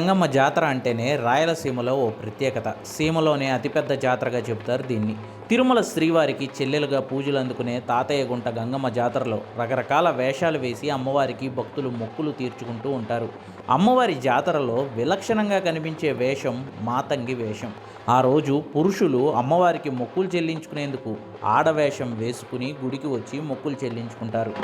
గంగమ్మ జాతర అంటేనే రాయలసీమలో ఓ ప్రత్యేకత. సీమలోనే అతిపెద్ద జాతరగా చెబుతారు దీన్ని. తిరుమల శ్రీవారికి చెల్లెలుగా పూజలు అందుకునే తాతయ్య గుంట గంగమ్మ జాతరలో రకరకాల వేషాలు వేసి అమ్మవారికి భక్తులు మొక్కులు తీర్చుకుంటూ ఉంటారు. అమ్మవారి జాతరలో విలక్షణంగా కనిపించే వేషం మాతంగి వేషం. ఆ రోజు పురుషులు అమ్మవారికి మొక్కులు చెల్లించుకునేందుకు ఆడవేషం వేసుకుని గుడికి వచ్చి మొక్కులు చెల్లించుకుంటారు.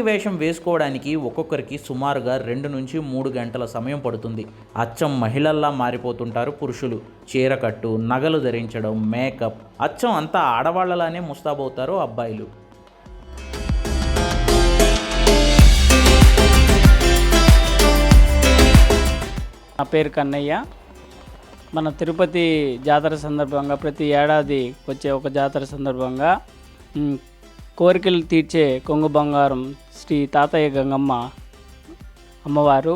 మాతంగి వేషం వేసుకోవడానికి ఒక్కొక్కరికి సుమారుగా రెండు నుంచి మూడు గంటల సమయం పడుతుంది. అచ్చం మహిళల్లా మారిపోతుంటారు పురుషులు. చీరకట్టు నగలు ధరించడం మేకప్ అచ్చం అంతా ఆడవాళ్ళలానే ముస్తాబవుతారు అబ్బాయిలు. నా పేరు కన్నయ్య. మన తిరుపతి జాతర సందర్భంగా ప్రతి ఏడాది వచ్చే ఒక జాతర సందర్భంగా కోరికలు తీర్చే కొంగు బంగారం శ్రీ తాతయ్య గంగమ్మ అమ్మవారు.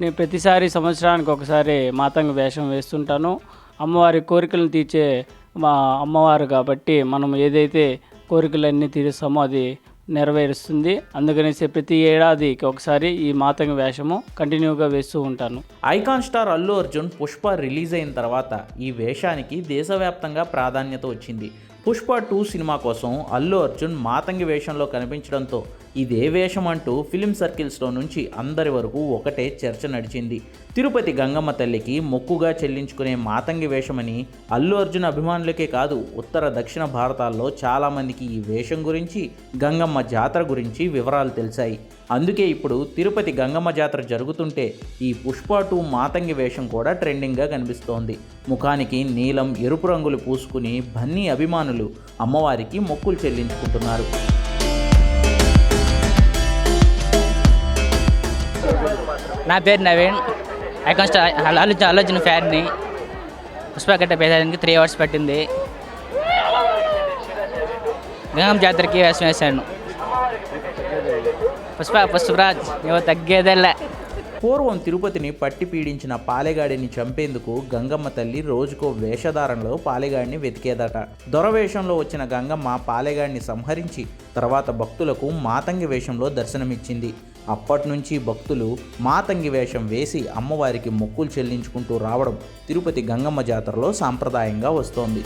నేను ప్రతిసారి సంవత్సరానికి ఒకసారి మాతంగ వేషం వేస్తుంటాను. అమ్మవారి కోరికలను తీర్చే మా అమ్మవారు కాబట్టి మనం ఏదైతే కోరికలన్నీ తీరుస్తామో అది నెరవేరుస్తుంది. అందుకనేసి ప్రతి ఏడాదికి ఒకసారి ఈ మాతంగ వేషము కంటిన్యూగా వేస్తూ ఉంటాను. Icon star Allu Arjun Pushpa release అయిన తర్వాత ఈ వేషానికి దేశవ్యాప్తంగా ప్రాధాన్యత వచ్చింది. పుష్ప టూ సినిమా కోసం అల్లు అర్జున్ మాతంగి వేషంలో కనిపించడంతో ఇదే వేషం అంటూ ఫిలిం సర్కిల్స్లో నుంచి అందరి వరకు ఒకటే చర్చ నడిచింది. తిరుపతి గంగమ్మ తల్లికి మొక్కుగా చెల్లించుకునే మాతంగి వేషమని అల్లు అర్జున్ అభిమానులకే కాదు ఉత్తర దక్షిణ భారతాల్లో చాలామందికి ఈ వేషం గురించి గంగమ్మ జాతర గురించి వివరాలు తెలిసాయి. అందుకే ఇప్పుడు తిరుపతి గంగమ్మ జాతర జరుగుతుంటే ఈ పుష్ప టూ మాతంగి వేషం కూడా ట్రెండింగ్గా కనిపిస్తోంది. ముఖానికి నీలం ఎరుపు రంగులు పూసుకుని బన్నీ అభిమానులు అమ్మవారికి మొక్కులు చెల్లించుకుంటున్నారు. నా పేరు నవీన్. ఐకాన్ స్టార్ అల్లు అల్లుచిన ఫ్యాన్ని. పుష్పకట్ట పేదానికి త్రీ అవర్స్ పట్టింది. గంగం జాతరకి వేషం వేశాను. పుష్ప పుష్పరాజ్ నువ్వు తగ్గేదేలా. పూర్వం తిరుపతిని పట్టి పీడించిన పాలెగాడిని చంపేందుకు గంగమ్మ తల్లి రోజుకో వేషధారణలో పాలెగాడిని వెతికేదట. దొరవేషంలో వచ్చిన గంగమ్మ పాలెగాడిని సంహరించి తర్వాత భక్తులకు మాతంగి వేషంలో దర్శనమిచ్చింది. అప్పటి నుంచి భక్తులు మాతంగి వేషం వేసి అమ్మవారికి మొక్కులు చెల్లించుకుంటూ రావడం తిరుపతి గంగమ్మ జాతరలో సాంప్రదాయంగా వస్తోంది